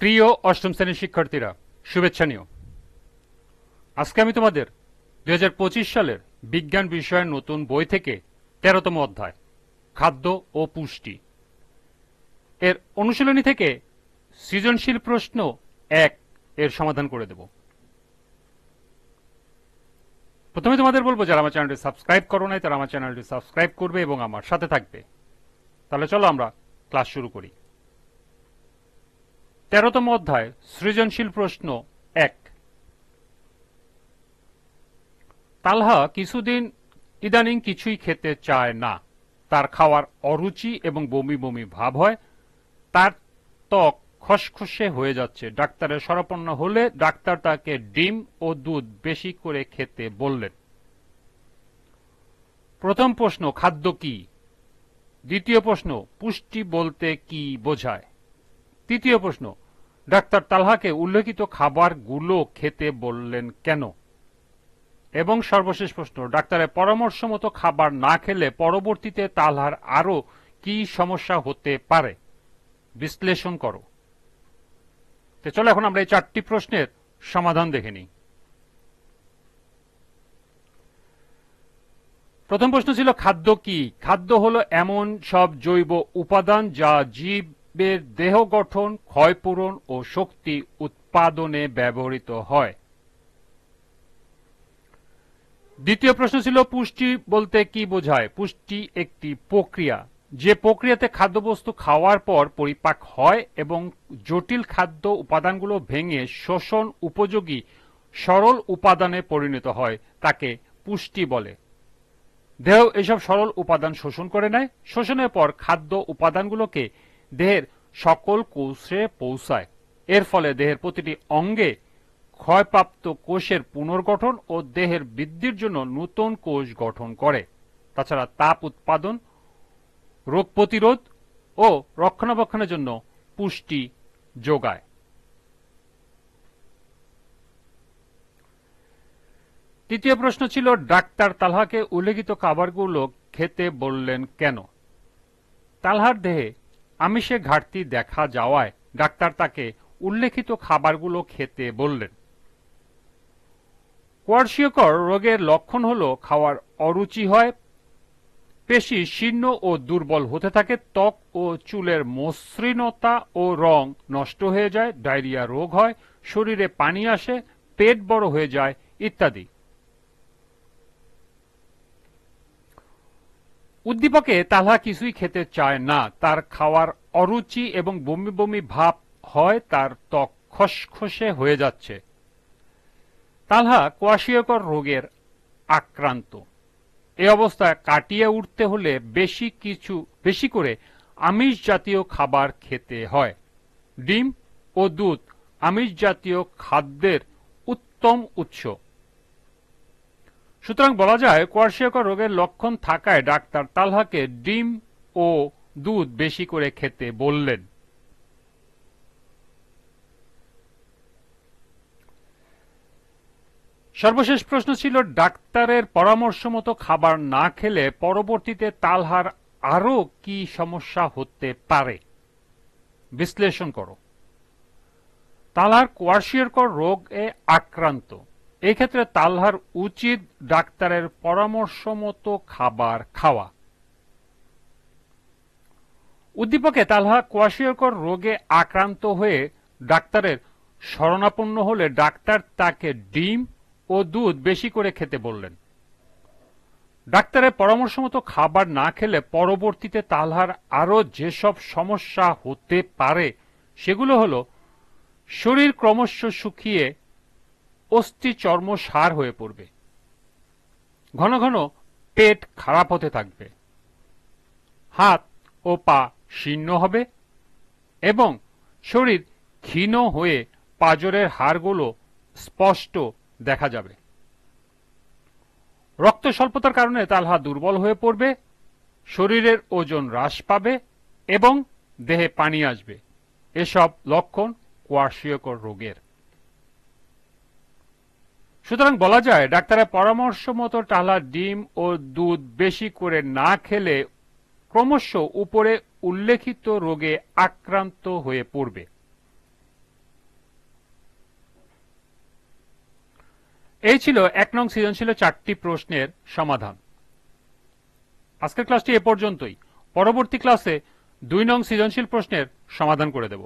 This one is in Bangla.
প্রিয় অষ্টম শ্রেণির শিক্ষার্থীরা, শুভেচ্ছা নিও। আজকে আমি তোমাদের দু হাজার পঁচিশ সালের বিজ্ঞান বিষয়ের নতুন বই থেকে তেরোতম অধ্যায়, খাদ্য ও পুষ্টি। এর অনুশীলনী থেকে সৃজনশীল প্রশ্ন এক এর সমাধান করে দেব। প্রথমে তোমাদের বলব, যারা আমার চ্যানেলটি সাবস্ক্রাইব করো নাই, তারা আমার চ্যানেলটি সাবস্ক্রাইব করবে এবং আমার সাথে থাকবে। তাহলে চলো আমরা ক্লাস শুরু করি। তেরোতম অধ্যায়, সৃজনশীল প্রশ্ন, এক। তালহা কিছুদিন ইদানিং কিছুই খেতে চায় না। তার খাওয়ার অরুচি এবং বমি বমি ভাব হয়। তার ত্বক খসখসে হয়ে যাচ্ছে। ডাক্তারের শরণাপন্ন হলে ডাক্তার তাকে ডিম ও দুধ বেশি করে খেতে বললেন। প্রথম প্রশ্ন, খাদ্য কি? দ্বিতীয় প্রশ্ন, পুষ্টি বলতে কি বোঝায়? তৃতীয় প্রশ্ন, ডাক্তার তালহাকে উল্লেখিত খাবারগুলো খেতে বললেন কেন? এবং সর্বশেষ প্রশ্ন, ডাক্তারের পরামর্শ মতো খাবার না খেলে পরবর্তীতে তালহার আরও কি সমস্যা হতে পারে? বিশ্লেষণ করো। তো চলো এখন আমরা এই চারটি প্রশ্নের সমাধান দেখে নিই। প্রথম প্রশ্ন ছিল, খাদ্য কি? খাদ্য হলো এমন সব জৈব উপাদান যা জীবের দেহ গঠন, ক্ষয়পূরণ ও শক্তি উৎপাদনে ব্যবহৃত হয়। দ্বিতীয় প্রশ্ন ছিল, পুষ্টি বলতে কি বোঝায়? পুষ্টি একটি প্রক্রিয়া। যে প্রক্রিয়াতে খাদ্যবস্তু খাওয়ার পর পরিপাক হয় এবং জটিল খাদ্য উপাদানগুলো ভেঙে শোষণ উপযোগী, সরল উপাদানে পরিণত হয়, তাকে পুষ্টি বলে। দেহ এসব সরল উপাদান শোষণ করে নেয়। শোষণের পর খাদ্য উপাদানগুলোকে দেহের সকল কোষে পৌঁছায়। এর ফলে দেহের প্রতিটি অঙ্গে ক্ষয়প্রাপ্ত কোষের পুনর্গঠন ও দেহের বৃদ্ধির জন্য নতুন কোষ গঠন করে। তাছাড়া তাপ উৎপাদন, রোগ প্রতিরোধ ও রক্ষণাবেক্ষণের জন্য পুষ্টি যোগায়। তৃতীয় প্রশ্ন ছিল, ডাক্তার তালহাকে উল্লেখিত খাবারগুলো খেতে বললেন কেন? তালহার দেহে আমিষে ঘাটতি দেখা যাওয়ায় ডাক্তার তাকে উল্লেখিত খাবারগুলো খেতে বললেন। কোয়ার্সিয়কর রোগের লক্ষণ হল খাওয়ার অরুচি হয়, পেশি শীর্ণ ও দুর্বল হতে থাকে, ত্বক ও চুলের মসৃণতা ও রং নষ্ট হয়ে যায়, ডায়রিয়া রোগ হয়, শরীরে পানি আসে, পেট বড় হয়ে যায় ইত্যাদি। উদ্দীপকে তালহা কিছুই খেতে চায় না। তার খাওয়ার অরুচি এবং বমি বমি ভাব হয়, তার ত্বক খসখসে হয়ে যাচ্ছে। তালহা কোয়াশিয়কর রোগের আক্রান্ত। এ অবস্থায় কাটিয়ে উঠতে হলে বেশি কিছু, বেশি করে আমিষ জাতীয় খাবার খেতে হয়। ডিম ও দুধ আমিষ জাতীয় খাদ্যের উত্তম উৎস। সুতরাং বলা যায় কোয়ার্সিয়াকর রোগের লক্ষণ থাকায় ডাক্তার তালহাকে ডিম ও দুধ বেশি করে খেতে বললেন। সর্বশেষ প্রশ্ন ছিল, ডাক্তারের পরামর্শ মতো খাবার না খেলে পরবর্তীতে তালহার আরও কি সমস্যা হতে পারে? বিশ্লেষণ করো। তালহার কোয়ার্সিয়ারকর রোগে আক্রান্ত। এক্ষেত্রে তালহার উচিত ডাক্তারের পরামর্শ মতো খাবার খাওয়া। উদ্দীপকে তালহা কোয়াশিয়কর রোগে আক্রান্ত হয়ে ডাক্তারের শরণাপন্ন হলে ডাক্তার তাকে ডিম ও দুধ বেশি করে খেতে বললেন। ডাক্তারের পরামর্শ মতো খাবার না খেলে পরবর্তীতে তালহার আরও যেসব সমস্যা হতে পারে, সেগুলো হল শরীর ক্রমশ শুকিয়ে অস্থি চর্ম সার হয়ে পড়বে। ঘন ঘন পেট খারাপ হতে থাকবে। হাত ও পা শীর্ণ হবে এবং শরীর ক্ষীণ হয়ে পাজরের হাড়গুলো স্পষ্ট দেখা যাবে। রক্ত স্বল্পতার কারণে তালহা দুর্বল হয়ে পড়বে, শরীরের ওজন হ্রাস পাবে এবং দেহে পানি আসবে। এসব লক্ষণ কোয়াশিয়কর রোগের। সুতরাং বলা যায়, ডাক্তারের পরামর্শ মতো টালা ডিম ও দুধ বেশি করে না খেলে ক্রমশ উপরে উল্লেখিত রোগে আক্রান্ত হয়ে পড়বে। এই ছিল এক নং সৃজনশীল চারটি প্রশ্নের সমাধান। আজকের ক্লাসটি এ পর্যন্তই। পরবর্তী ক্লাসে দুই নং সৃজনশীল প্রশ্নের সমাধান করে দেব।